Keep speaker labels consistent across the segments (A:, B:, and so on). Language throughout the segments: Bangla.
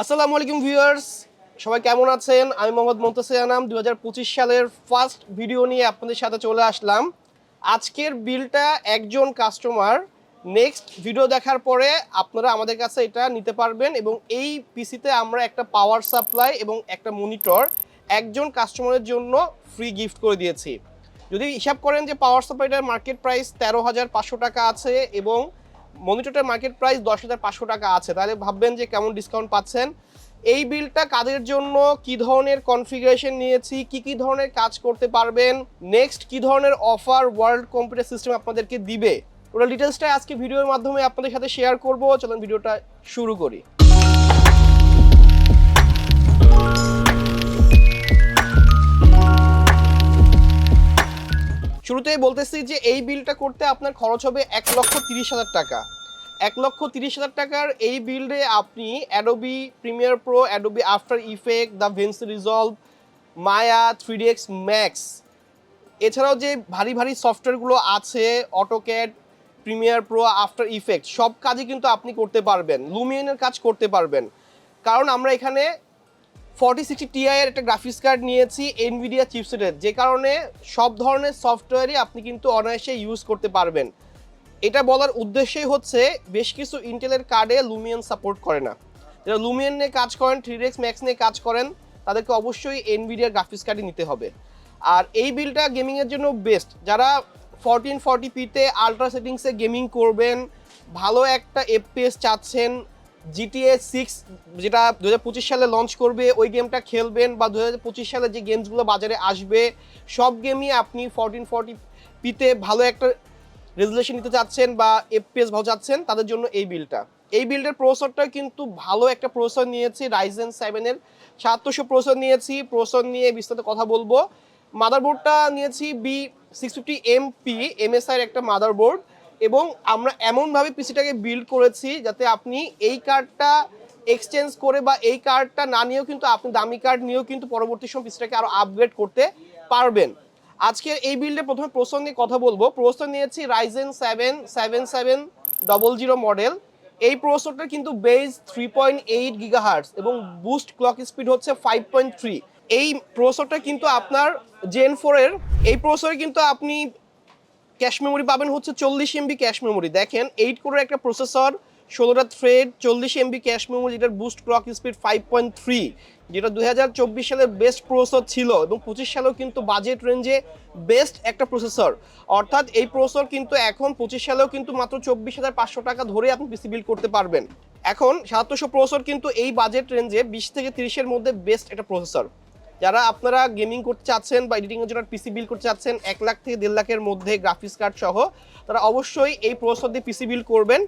A: আসসালামু আলাইকুম ভিউয়ার্স, সবাই কেমন আছেন? আমি মোহাম্মদ মন্তাসির আনাম দু সালের ফার্স্ট ভিডিও নিয়ে আপনাদের সাথে চলে আসলাম। আজকের বিলটা একজন কাস্টমার নেক্সট ভিডিও দেখার পরে আপনারা আমাদের কাছে এটা নিতে পারবেন এবং এই পিসিতে আমরা একটা পাওয়ার সাপ্লাই এবং একটা মনিটর একজন কাস্টমারের জন্য ফ্রি গিফট করে দিয়েছি। যদি হিসাব করেন যে পাওয়ার সাপ্লাইটার মার্কেট প্রাইস তেরো হাজার পাঁচশো টাকা আছে এবং মনিটরটার মার্কেট প্রাইস দশ হাজার পাঁচশো টাকা আছে। তাহলে ভাববেন যে কেমন ডিসকাউন্ট পাচ্ছেন। এই বিলটা কাদের জন্য, কি ধরনের কনফিগারেশন নিয়েছি, কি কি ধরনের কাজ করতে পারবেন নেক্সট কি ধরনের অফার ওয়ার্ল্ড কম্পিউটার সিস্টেম আপনাদেরকে দিবে, ওটা ডিটেলসটা আজকে ভিডিওর মাধ্যমে আপনাদের সাথে শেয়ার করব। চলুন ভিডিওটা শুরু করি। শুরুতেই বলতেছি যে এই বিলটা করতে আপনার খরচ হবে এক লক্ষ তিরিশ হাজার টাকা। এক লক্ষ তিরিশ হাজার টাকার এই বিল্ডে আপনি Adobe Premiere Pro Adobe After Effect DaVinci Resolve Maya three X Max এছাড়াও যে ভারী ভারী সফটওয়্যারগুলো আছে AutoCAD Premiere Pro After Effect সব কাজই কিন্তু আপনি করতে পারবেন লুমিয়নের কাজ করতে পারবেন। কারণ আমরা এখানে ফর্টি সিক্সটি টিআই এর একটা গ্রাফিক্স কার্ড নিয়েছি এনভিডিয়া চিপসেটের যে কারণে সব ধরনের সফটওয়্যারই আপনি কিন্তু অনায়াসে ইউজ করতে পারবেন। এটা বলার উদ্দেশ্যই হচ্ছে বেশ কিছু ইন্টেলের কার্ডে লুমিয়ন সাপোর্ট করে না। যারা লুমিয়ন নিয়ে কাজ করেন থ্রি এক্স ম্যাক্স নিয়ে কাজ করেন, তাদেরকে অবশ্যই এনভিডিয়ার গ্রাফিক্স কার্ডই নিতে হবে। আর এই বিলটা গেমিংয়ের জন্য বেস্ট যারা ফোরটিন ফর্টি পিতে আলট্রা সেটিংসে গেমিং করবেন, ভালো একটা এফপিএস চাচ্ছেন জিটিএ সিক্স যেটা দু হাজার পঁচিশ সালে লঞ্চ করবে, ওই গেমটা খেলবেন বা দু হাজার পঁচিশ সালে যে গেমসগুলো বাজারে আসবে, সব গেমই আপনি ফোরটিন ফর্টি পিতে ভালো একটা রেজুলেশন নিতে চাচ্ছেন বা এফপিএস ভালো চাচ্ছেন, তাদের জন্য এই বিলটা এই বিল্ডের প্রসেসরটা কিন্তু ভালো একটা প্রসেসর নিয়েছি রাইজেন সেভেনের সাতশো প্রসেসর নিয়েছি প্রসেসর নিয়ে বিস্তারিত কথা বলব। মাদারবোর্ডটা নিয়েছি বি সিক্স ফিফটি এমপি এমএসআইয়ের একটা মাদারবোর্ড এবং আমরা এমনভাবে পিসিটাকে বিল্ড করেছি যাতে আপনি এই কার্ডটা এক্সচেঞ্জ করে বা এই কার্ডটা না নিয়েও কিন্তু আপনি দামি কার্ড নিয়েও কিন্তু পরবর্তী সময় পিসিটাকে আরও আপগ্রেড করতে পারবেন। আজকের এই বিল্ডে প্রথমে প্রসেসর নিয়ে কথা বলব। প্রসেসর নিয়েছি Ryzen seven seven seven double zero model এই প্রসেসরটা কিন্তু base three point eight gigahertz এবং বুস্ট ক্লক স্পিড হচ্ছে ফাইভ পয়েন্ট থ্রি এই প্রসেসরটা কিন্তু আপনার জেন ফোরের এই প্রসেসরে কিন্তু আপনি ক্যাশ মেমোরি পাবেন হচ্ছে চল্লিশ এমবি ক্যাশ মেমোরি। দেখেন এইট কোরের একটা প্রসেসর ষোলোটা থ্রেড চল্লিশ এমবি ক্যাশ মেমোরি যেটার boost clock speed five point three যেটা দুই হাজার চব্বিশ সালের বেস্ট প্রসেসর ছিল এবং পঁচিশ সালেও কিন্তু বাজেট রেঞ্জে বেস্ট একটা প্রসেসর অর্থাৎ এই প্রসেসর কিন্তু এখন পঁচিশ সালেও কিন্তু মাত্র চব্বিশ হাজার পাঁচশো টাকা ধরে আপনি পিসি বিল করতে পারবেন। এখন সাতাত্তরশো প্রসেসর কিন্তু এই বাজেট রেঞ্জে বিশ থেকে তিরিশের মধ্যে বেস্ট একটা প্রসেসর যারা আপনারা গেমিং করতে চাচ্ছেন বা এডিটিংয়ের জন্য পিসি বিল করতে চাচ্ছেন, এক লাখ থেকে দেড় লাখের মধ্যে গ্রাফিক্স কার্ড সহ, তারা অবশ্যই এই প্রসেসর দিয়ে পিসি বিল করবেন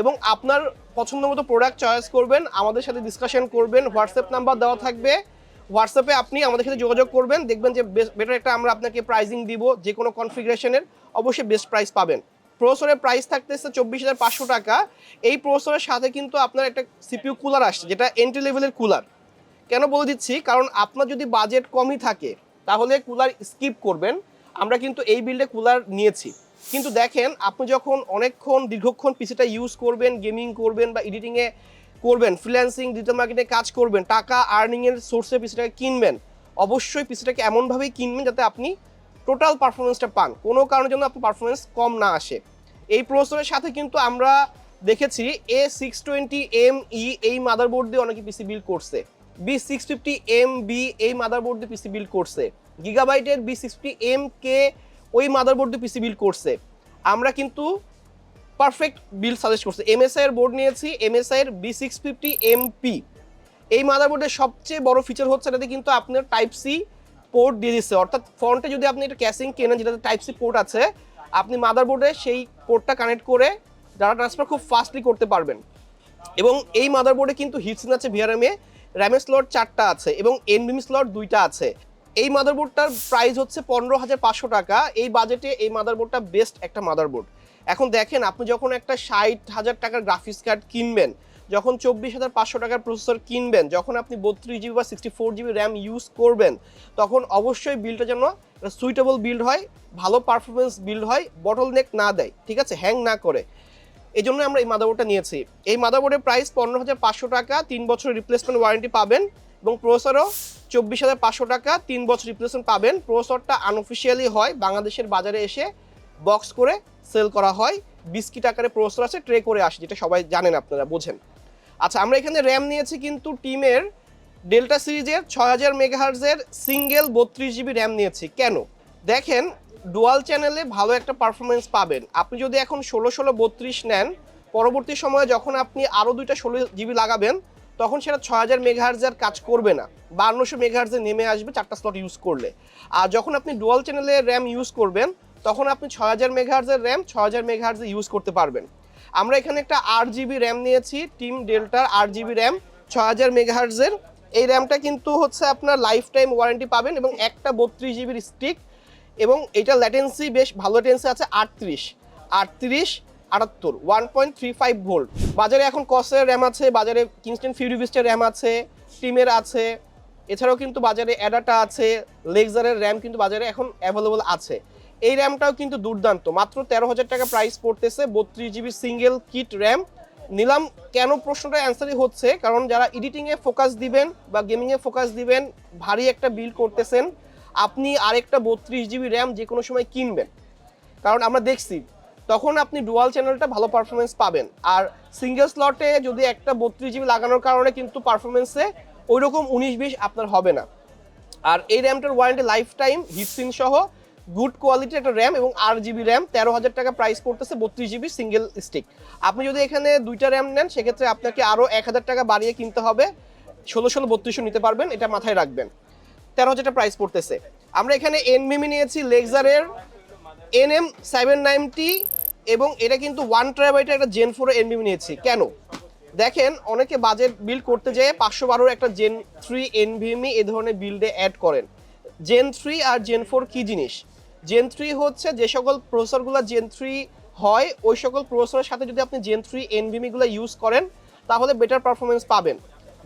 A: এবং আপনার পছন্দ মতো প্রোডাক্ট চয়েস করবেন, আমাদের সাথে ডিসকাশন করবেন হোয়াটসঅ্যাপ নাম্বার দেওয়া থাকবে। হোয়াটসঅ্যাপে আপনি আমাদের সাথে যোগাযোগ করবেন, দেখবেন যে বেটার একটা আমরা আপনাকে প্রাইজিং দিব, যে কোনো কনফিগারেশনের অবশ্যই বেস্ট প্রাইস পাবেন। প্রসেসরের প্রাইস থাকতেছে চব্বিশ হাজার পাঁচশো টাকা। এই প্রসেসরের সাথে কিন্তু আপনার একটা সিপিউ কুলার আসছে, যেটা এন্ট্রি লেভেলের কুলার কেন বলে দিচ্ছি? কারণ আপনার যদি বাজেট কমই থাকে, তাহলে কুলার স্কিপ করবেন। আমরা কিন্তু এই বিল্ডে কুলার নিয়েছি। কিন্তু দেখেন, আপনি যখন অনেকক্ষণ, দীর্ঘক্ষণ পিসিটা ইউজ করবেন গেমিং করবেন বা এডিটিংয়ে করবেন ফ্রিল্যান্সিং ডিজিটাল মার্কেটে কাজ করবেন, টাকা আর্নিংয়ের সোর্সে পিসিটাকে কিনবেন, অবশ্যই পিসিটাকে এমনভাবেই কিনবেন যাতে আপনি টোটাল পারফরমেন্সটা পান। কোনো কারণের জন্য আপনার পারফরমেন্স কম না আসে। এই প্রসেসরের সাথে কিন্তু আমরা দেখেছি A six twenty M E এই মাদারবোর্ড দিয়ে অনেকে পিসি বিল্ড করছে। B six fifty M B এই মাদারবোর্ড দিয়ে পিসি বিল্ড করছে। গিগাবাইটের B six fifty M K ওই মাদারবোর্ড দিয়ে পিসি বিল্ড করছে। আমরা কিন্তু পারফেক্ট বিল সাজেস্ট করছে। এমএসআই এর বোর্ড নিয়েছি MSI B six fifty MP এই মাদারবোর্ডের সবচেয়ে বড় ফিচার হচ্ছে এটাতে কিন্তু আপনার টাইপ সি পোর্ট দিয়ে দিচ্ছে। অর্থাৎ ফ্রন্টে যদি আপনি একটা ক্যাসিং কেনেন, যেটাতে টাইপ সি পোর্ট আছে, আপনি মাদারবোর্ডে সেই পোর্টটা কানেক্ট করে ডাটা ট্রান্সফার খুব ফাস্টলি করতে পারবেন। এবং এই মাদারবোর্ডে কিন্তু হিটসিন আছে ভিআরএমে র্যামের স্লট চারটা আছে এবং এনবিএম স্লট দুইটা আছে। এই মাদারবোর্ডটার প্রাইস হচ্ছে পনেরো হাজার পাঁচশো টাকা। এই বাজেটে এই মাদারবোর্ডটা বেস্ট একটা মাদারবোর্ড। এখন দেখেন, আপনি যখন একটা ষাট হাজার টাকার গ্রাফিক্স কার্ড কিনবেন, যখন চব্বিশ হাজার পাঁচশো টাকার প্রসেসর কিনবেন, যখন আপনি বত্রিশ জিবি বা sixty four GB RAM use করবেন, তখন অবশ্যই বিলটা যেন সুইটেবল বিল্ড হয়, ভালো পারফরমেন্স বিল্ড হয় বটল নেক না দেয়, ঠিক আছে? হ্যাং না করে। এই জন্য আমরা এই মাদারবোর্ডটা নিয়েছি। এই মাদারবোর্ডের প্রাইস পনেরো হাজার পাঁচশো টাকা, তিন বছর রিপ্লেসমেন্ট ওয়ারেন্টি পাবেন এবং প্রসেসরও চব্বিশ হাজার পাঁচশো টাকা, তিন বছর রিপ্লেসমেন্ট পাবেন। প্রসেসরটা আনঅফিসিয়ালি হয়, বাংলাদেশের বাজারে এসে বক্স করে সেল করা হয়। বিস্কিট আকারে প্রসেসর আছে ট্রে করে আসে, যেটা সবাই জানেন আপনারা, বোঝেন। আচ্ছা আমরা এখানে র্যাম নিয়েছি কিন্তু টিমের ডেল্টা সিরিজের ছয় হাজার মেগাহার্জের সিঙ্গেল বত্রিশ জিবি র্যাম নিয়েছি। কেন? দেখেন ডুয়াল চ্যানেলে ভালো একটা পারফরমেন্স পাবেন। আপনি যদি এখন ষোলো ষোলো, বত্রিশ নেন, পরবর্তী সময়ে যখন আপনি আরও দুইটা ষোলো জিবি লাগাবেন, তখন সেটা ছয় হাজার মেগাহার্জের কাজ করবে না। বান্নশো মেগাহার্জে নেমে আসবে চারটা স্লট ইউজ করলে। আর যখন আপনি ডুয়াল চ্যানেলে র্যাম ইউজ করবেন, তখন আপনি ছয় হাজার মেগাহার্জের র্যাম ছয় হাজার মেগাহার্জে ইউজ করতে পারবেন। আমরা এখানে একটা আট জিবি র্যাম নিয়েছি টিম ডেল্টার আট জিবি র্যাম ছয় হাজার মেগাহার্জের এই র্যামটা কিন্তু হচ্ছে আপনার লাইফ টাইম ওয়ারেন্টি পাবেন এবং একটা বত্রিশ জিবির স্টিক এবং এটা ল্যাটেন্সি বেশ ভালো ল্যাটেন্সি আছে আটত্রিশ আটত্রিশ, আটাত্তর one point three five volt বাজারে এখন কসের র্যাম আছে, বাজারে কিংস্টন ফিউরিভিস্টের র্যাম আছে টিমের আছে। এছাড়াও কিন্তু বাজারে অ্যাডাটা আছে লেক্সারের র্যাম কিন্তু বাজারে এখন অ্যাভেলেবল আছে। এই র্যামটাও কিন্তু দুর্দান্ত, মাত্র তেরো হাজার টাকা প্রাইস পড়তেছে, বত্রিশ জিবি সিঙ্গেল কিট র্যাম নিলাম কেন প্রশ্নটা অ্যান্সারই হচ্ছে, কারণ যারা এডিটিংয়ে ফোকাস দিবেন বা গেমিংয়ে ফোকাস দিবেন, ভারী একটা বিল করতেছেন। আপনি আরেকটা বত্রিশ জিবি র্যাম যে কোনো সময় কিনবেন। কারণ আমরা দেখছি, তখন আপনি ডুয়াল চ্যানেলটা ভালো পারফরমেন্স পাবেন। আর সিঙ্গেল স্লটে যদি একটা বত্রিশ জিবি লাগানোর কারণে কিন্তু পারফরমেন্সে ওই রকম উনিশ বিশ আপনার হবে না। আর এই র্যামটার ওয়ারেন্টি লাইফ টাইম হিটসিন সহ গুড কোয়ালিটির একটা র্যাম এবং আট জিবি র্যাম তেরো হাজার টাকা প্রাইস পড়তেছে বত্রিশ জিবি সিঙ্গেল স্টিক আপনি যদি এখানে দুইটা র্যাম নেন, সেক্ষেত্রে আপনাকে আরও এক হাজার টাকা বাড়িয়ে কিনতে হবে। ষোলো ষোলো বত্রিশশো নিতে পারবেন, এটা মাথায় রাখবেন। তেরো হাজার প্রাইস পড়তেছে। আমরা এখানে এনমিমি নিয়েছি লেক্সারের এন এম সেভেন নাইনটি এবং এটা কিন্তু ওয়ান ট্রাইবাইটের একটা জেন ফোর এনবিএমি নিয়েছি। কেন? দেখেন, অনেকে বাজেট বিল্ড করতে যেয়ে পাঁচশো বারোর একটা জেন থ্রি এনভিএমই এ ধরনের বিল্ডে অ্যাড করেন। জেন থ্রি আর জেন ফোর কী জিনিস? জেন থ্রি হচ্ছে যে সকল প্রসেসরগুলো জেন থ্রি হয়, ওই সকল প্রসেসরের সাথে যদি আপনি জেন থ্রি এনভিএমিগুলো ইউজ করেন, তাহলে বেটার পারফরমেন্স পাবেন।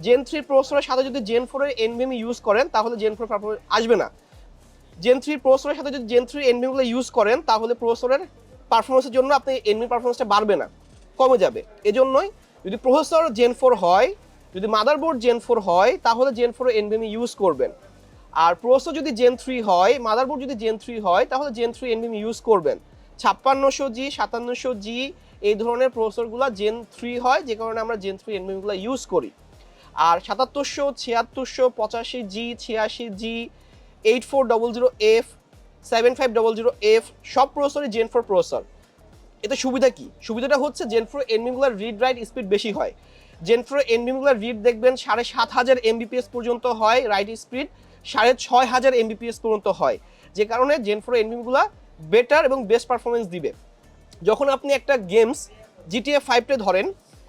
A: জেন থ্রি প্রসেসরের সাথে যদি জেন ফোরের এনভিএমি ইউজ করেন, তাহলে জেন ফোর পারফরমেন্স আসবে না। জেন থ্রি প্রসেসরের সাথে যদি জেন থ্রি এনভিগুলো ইউজ করেন, তাহলে প্রসেসরের পারফরমেন্সের জন্য আপনি এনভি পারফরমেন্সটা বাড়বে না, কমে যাবে। এজন্যই যদি প্রসেসর জেন ফোর হয়, যদি মাদারবোর্ড জেন ফোর হয়, তাহলে জেন ফোর এনভিএমি ইউজ করবেন। আর প্রসেসর যদি জেন থ্রি হয় মাদারবোর্ড যদি জেন থ্রি হয়, তাহলে জেন থ্রি এনভিএমি ইউজ করবেন। ছাপ্পান্নশো জি, সাতান্নশো জি, এই ধরনের প্রসেসরগুলো জেন থ্রি হয়, যে কারণে আমরা জেন থ্রি এনভিএমিগুলো ইউজ করি। আর সাতাত্তরশো, ছিয়াত্তরশো, পঁচাশি জি, ছিয়াশি G, eight four double zero F seven five double zero F সব প্রসেসরই জেন ফোর প্রসেসর এতে সুবিধা কি? সুবিধাটা হচ্ছে জেন ফোর এনবিগুলোর রিড রাইট স্পিড বেশি হয়। জেন ফোর এনবিগুলোর রিড দেখবেন সাড়ে সাত হাজার এমবিপিএস পর্যন্ত হয় রাইট স্পিড সাড়ে ছয় হাজার এমবিপিএস পর্যন্ত হয়। যে কারণে জেন ফোর এনবিগুলো বেটার এবং বেস্ট পারফরমেন্স দিবে। যখন আপনি একটা গেমস জিটিএ ফাইভটে ধরেন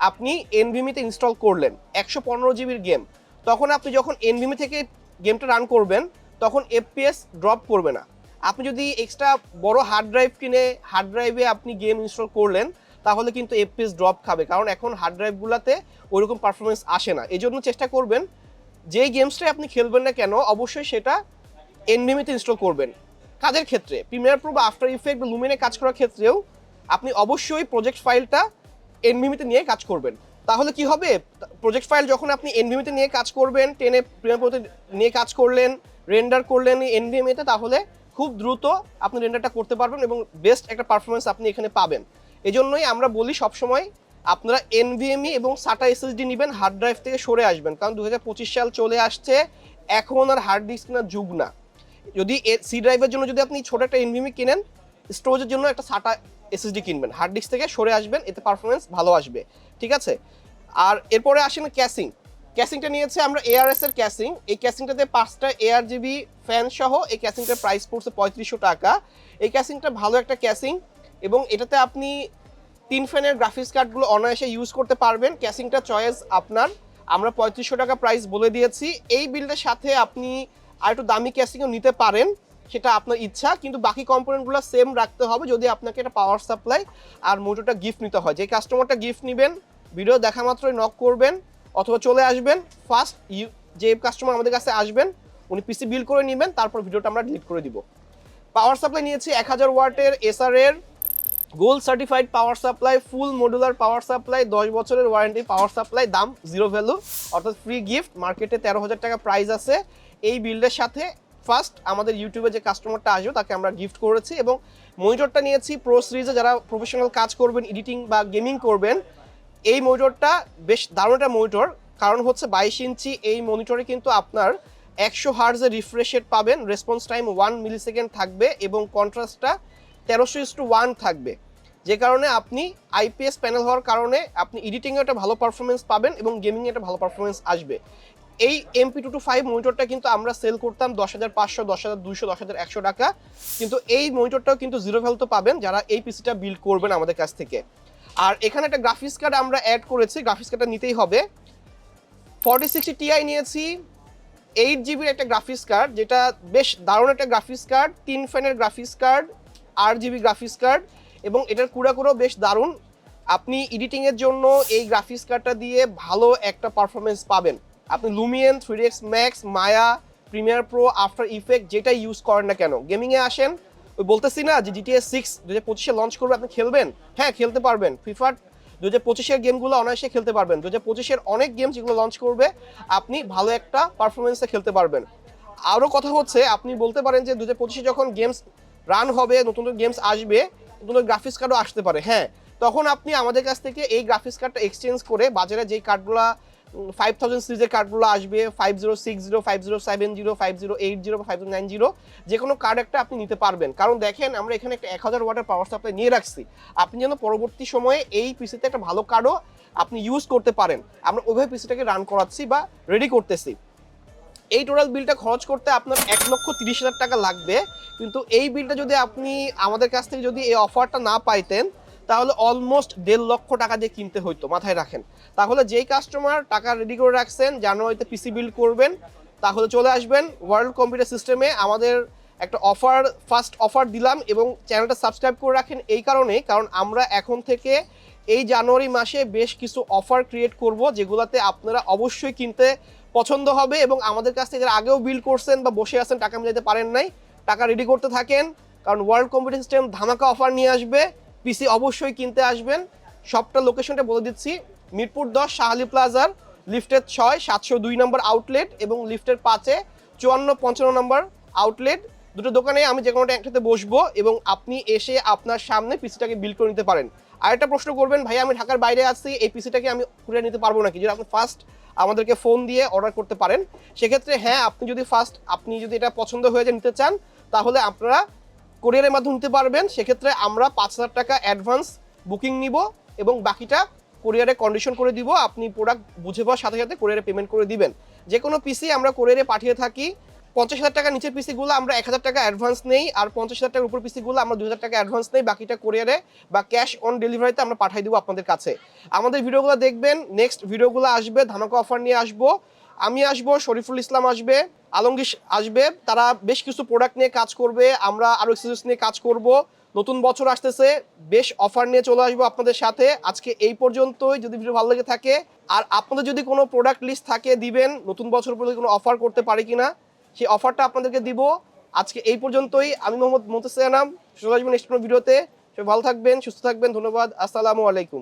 A: আপনি এনভিমিতে ইনস্টল করলেন, একশো পনেরো জিবির গেম তখন আপনি যখন এনভিমি থেকে গেমটা রান করবেন, তখন এফপিএস ড্রপ করবে না। আপনি যদি এক্সট্রা বড় হার্ড ড্রাইভ কিনে হার্ড ড্রাইভে আপনি গেম ইনস্টল করলেন, তাহলে কিন্তু এফপিএস ড্রপ খাবে। কারণ এখন হার্ড ড্রাইভগুলোতে ওইরকম পারফরমেন্স আসে না। এই জন্য চেষ্টা করবেন যেই গেমসটাই আপনি খেলবেন না কেন, অবশ্যই সেটা এনভিমিতে ইনস্টল করবেন। কাজের ক্ষেত্রে প্রিমিয়ার প্রো বা আফটার ইফেক্ট বা লুমিনে কাজ করার ক্ষেত্রেও আপনি অবশ্যই প্রজেক্ট ফাইলটা এনভিমিতে নিয়ে কাজ করবেন। তাহলে কি হবে? প্রজেক্ট ফাইল যখন আপনি এনভিমিতে নিয়ে কাজ করবেন, টেনে প্রিমিয়ার নিয়ে কাজ করলেন রেন্ডার করলেন এনভিএমএতে তাহলে খুব দ্রুত আপনি রেন্ডারটা করতে পারবেন এবং বেস্ট একটা পারফরমেন্স আপনি এখানে পাবেন। এই জন্যই আমরা বলি সবসময়, আপনারা এনভিএমই এবং সাটা এসএসডি নেবেন হার্ড ড্রাইভ থেকে সরে আসবেন। কারণ দু হাজার পঁচিশ সাল চলে আসছে, এখন আর হার্ড ডিস্ক কেনার যুগ না। যদি সি ড্রাইভের জন্য যদি আপনি ছোট একটা এনভিএমই কিনেন স্টোরেজের জন্য একটা সাটা এসএসডি কিনবেন। হার্ড ডিস্ক থেকে সরে আসবেন, এতে পারফরমেন্স ভালো আসবে। ঠিক আছে? আর এরপরে আসেন ক্যাসিং ক্যাসিংটা নিয়েছে আমরা এআরএস এর ক্যাসিং এই ক্যাসিংটাতে পাঁচটা এআর জিবি ফ্যান সহ এই ক্যাসিংটার প্রাইস পড়ছে পঁয়ত্রিশশো টাকা। এই ক্যাসিংটা ভালো একটা ক্যাসিং এবং এটাতে আপনি তিন ফ্যানের গ্রাফিক্স কার্ডগুলো অনায়াসে ইউজ করতে পারবেন। ক্যাসিংটা চয়েস আপনার। আমরা পঁয়ত্রিশশো টাকা প্রাইস বলে দিয়েছি। এই বিলটার সাথে আপনি আর একটু দামি ক্যাসিংও নিতে পারেন। সেটা আপনার ইচ্ছা, কিন্তু বাকি কম্পোনেন্টগুলো সেম রাখতে হবে যদি আপনাকে একটা পাওয়ার সাপ্লাই আর মোটরটা গিফট নিতে হয়। যে কাস্টমারটা গিফট নেবেন ভিডিও দেখা মাত্রই নক করবেন, অথবা চলে আসবেন ফার্স্ট ইউ যে কাস্টমার আমাদের কাছে আসবেন, উনি পিসি বিল করে নেবেন, তারপর ভিডিওটা আমরা ডিলিট করে দিব। পাওয়ার সাপ্লাই নিয়েছি এক হাজার ওয়াটের এসআর এর gold certified power supply full modular power supply দশ বছরের ওয়ারেন্টি পাওয়ার সাপ্লাই দাম জিরো ভ্যালু অর্থাৎ ফ্রি গিফট মার্কেটে তেরো হাজার টাকা প্রাইস আছে। এই বিল্ডের সাথে ফার্স্ট আমাদের ইউটিউবে যে কাস্টমারটা আসবে, তাকে আমরা গিফট করেছি এবং মনিটরটা নিয়েছি প্রো সিরিজে যারা প্রফেশনাল কাজ করবেন এডিটিং বা গেমিং করবেন, এই মনিটরটা বেশ দারুণ একটা মনিটর কারণ হচ্ছে বাইশ ইঞ্চি এই মনিটরে কিন্তু আপনার একশো হার্জের রিফ্রেশ রেট পাবেন response time one millisecond থাকবে এবং কন্ট্রাস্টটা তেরোশো ইস টু ওয়ান থাকবে। যে কারণে আপনি আইপিএস প্যানেল হওয়ার কারণে আপনি এডিটিংয়ে একটা ভালো পারফরমেন্স পাবেন এবং গেমিংয়ে একটা ভালো পারফরমেন্স আসবে। এই এমপি টু টু ফাইভ মনিটরটা কিন্তু আমরা সেল করতাম দশ হাজার পাঁচশো, দশ হাজার দুশো দশ হাজার একশো টাকা। কিন্তু এই মনিটরটাও কিন্তু জিরো ভ্যালু তো পাবেন যারা এই পিসিটা বিল্ড করবেন আমাদের কাছ থেকে। আর এখানে একটা গ্রাফিক্স কার্ড আমরা অ্যাড করেছি গ্রাফিক্স কার্ডটা নিতেই হবে। ফর্টি সিক্সটি টিআই নিয়েছি এইট জিবির একটা গ্রাফিক্স কার্ড যেটা বেশ দারুণ একটা গ্রাফিক্স কার্ড তিন ফ্যানের গ্রাফিক্স কার্ড আট জিবি গ্রাফিক্স কার্ড এবং এটার কুড়াকুড়ো বেশ দারুণ। আপনি এডিটিংয়ের জন্য এই গ্রাফিক্স কার্ডটা দিয়ে ভালো একটা পারফরমেন্স পাবেন। আপনি Lumion three X max Maya Premiere Pro After Effect যেটা ইউজ করেন না কেন গেমিংয়ে আসেন, ওই বলতেছি না যে জিটিএস সিক্স দু হাজার পঁচিশে লঞ্চ করবে, আপনি খেলবেন? হ্যাঁ খেলতে পারবেন। ফিফার দু হাজার পঁচিশের গেমগুলো অনায়াসে খেলতে পারবেন। দু হাজার পঁচিশের অনেক গেম যেগুলো লঞ্চ করবে, আপনি ভালো একটা পারফরমেন্সে খেলতে পারবেন। আরও কথা হচ্ছে, আপনি বলতে পারেন যে দু হাজার পঁচিশে যখন গেমস রান হবে, নতুন নতুন গেমস আসবে, নতুন গ্রাফিক্স কার্ডও আসতে পারে হ্যাঁ। তখন আপনি আমাদের কাছ থেকে এই গ্রাফিক্স কার্ডটা এক্সচেঞ্জ করে বাজারে যেই কার্ডগুলো ফাইভ থাউজেন্ড সিরিজের কার্ডগুলো আসবে five zero six zero five zero seven zero five zero eight zero five zero nine zero যে কোনো কার্ড একটা আপনি নিতে পারবেন। কারণ দেখেন, আমরা এখানে একটা এক হাজার ওয়াটের পাওয়ার সাপ্লাই নিয়ে রাখছি। আপনি যেন পরবর্তী সময়ে এই পিসিতে একটা ভালো কার্ডও আপনি ইউজ করতে পারেন। আমরা ওইভাবে পিসিটাকে রান করাচ্ছি বা রেডি করতেছি। এই টোটাল বিলটা খরচ করতে আপনার এক লক্ষ তিরিশ হাজার টাকা লাগবে। কিন্তু এই বিলটা যদি আপনি আমাদের কাছ থেকে যদি এই অফারটা না পাইতেন তাহলে অলমোস্ট দেড় লক্ষ টাকা দিয়ে কিনতে হইতো, মাথায় রাখেন। তাহলে যেই কাস্টমার টাকা রেডি করে রাখছেন, জানুয়ারিতে পিসি বিল্ড করবেন, তাহলে চলে আসবেন ওয়ার্ল্ড কম্পিউটার সিস্টেমে আমাদের একটা অফার ফার্স্ট অফার দিলাম এবং চ্যানেলটা সাবস্ক্রাইব করে রাখেন এই কারণে কারণ আমরা এখন থেকে এই জানুয়ারি মাসে বেশ কিছু অফার ক্রিয়েট করব, যেগুলোতে আপনারা অবশ্যই কিনতে পছন্দ হবে এবং আমাদের কাছ থেকে যারা আগেও বিল করছেন বা বসে আছেন, টাকা মিলাতে পারেন নাই, টাকা রেডি করতে থাকেন, কারণ ওয়ার্ল্ড কম্পিউটার সিস্টেম ধামাকা অফার নিয়ে আসবে। পিসি অবশ্যই কিনতে আসবেন। সবটা লোকেশনটা বলে দিচ্ছি, মিরপুর দশ, শাহালি প্লাজার, লিফটের ছয়, সাতশো দুই নম্বর আউটলেট এবং লিফটের পাঁচে চুয়ান্ন, পঞ্চান্ন নম্বর আউটলেট দুটো দোকানে আমি যে কোনোটা একসাথে বসবো এবং আপনি এসে আপনার সামনে পিসিটাকে বিল করে নিতে পারেন। আর একটা প্রশ্ন করবেন ভাই আমি ঢাকার বাইরে আছি, এই পিসিটাকে আমি ঘুরে নিতে পারব নাকি? যদি আপনি ফার্স্ট আমাদেরকে ফোন দিয়ে অর্ডার করতে পারেন, সেক্ষেত্রে হ্যাঁ আপনি যদি ফার্স্ট আপনি যদি এটা পছন্দ হয়ে যায় নিতে চান, তাহলে আপনারা কোরিয়ারের মাধ্যমে নিতে পারবেন। সেক্ষেত্রে আমরা পাঁচ হাজার টাকা অ্যাডভান্স বুকিং নিব এবং বাকিটা কোরিয়ারে কন্ডিশন করে দিব। আপনি প্রোডাক্ট বুঝে পাওয়ার সাথে সাথে কোরিয়ারে পেমেন্ট করে দিবেন। যে কোনো পিসি আমরা কোরিয়ারে পাঠিয়ে থাকি। পঞ্চাশ হাজার টাকা নিচের পিসিগুলো আমরা এক হাজার টাকা অ্যাডভান্স নেই আর পঞ্চাশ হাজার টাকার উপর পিসিগুলো আমরা দু হাজার টাকা অ্যাডভান্স নেই। বাকিটা কোরিয়ারে বা ক্যাশ অন ডেলিভারিতে আমরা পাঠিয়ে দেবো আপনাদের কাছে। আমাদের ভিডিওগুলো দেখবেন। নেক্সট ভিডিওগুলো আসবে। ধামাকা অফার নিয়ে আসব। আমি আসব, শরীফুল ইসলাম আসবে, আলমগীর আসবে, তারা বেশ কিছু প্রোডাক্ট নিয়ে কাজ করবে, আমরা আরও এক্সেসরিজ নিয়ে কাজ করব। নতুন বছর আসতেছে, বেশ অফার নিয়ে চলে আসব আপনাদের সাথে। আজকে এই পর্যন্তই, যদি ভিডিও ভালো লেগে থাকে, আর আপনাদের যদি কোনো প্রোডাক্ট লিস্ট থাকে, দিবেন, নতুন বছর পর্যন্ত কোনো অফার করতে পারি কি না সেই অফারটা আপনাদেরকে দিব। আজকে এই পর্যন্তই, আমি মোহাম্মদ মোতেসিয়ানাম চলে আসবেন নেক্সট ভিডিওতে। সবাই ভালো থাকবেন, সুস্থ থাকবেন, ধন্যবাদ, আসসালামু আলাইকুম।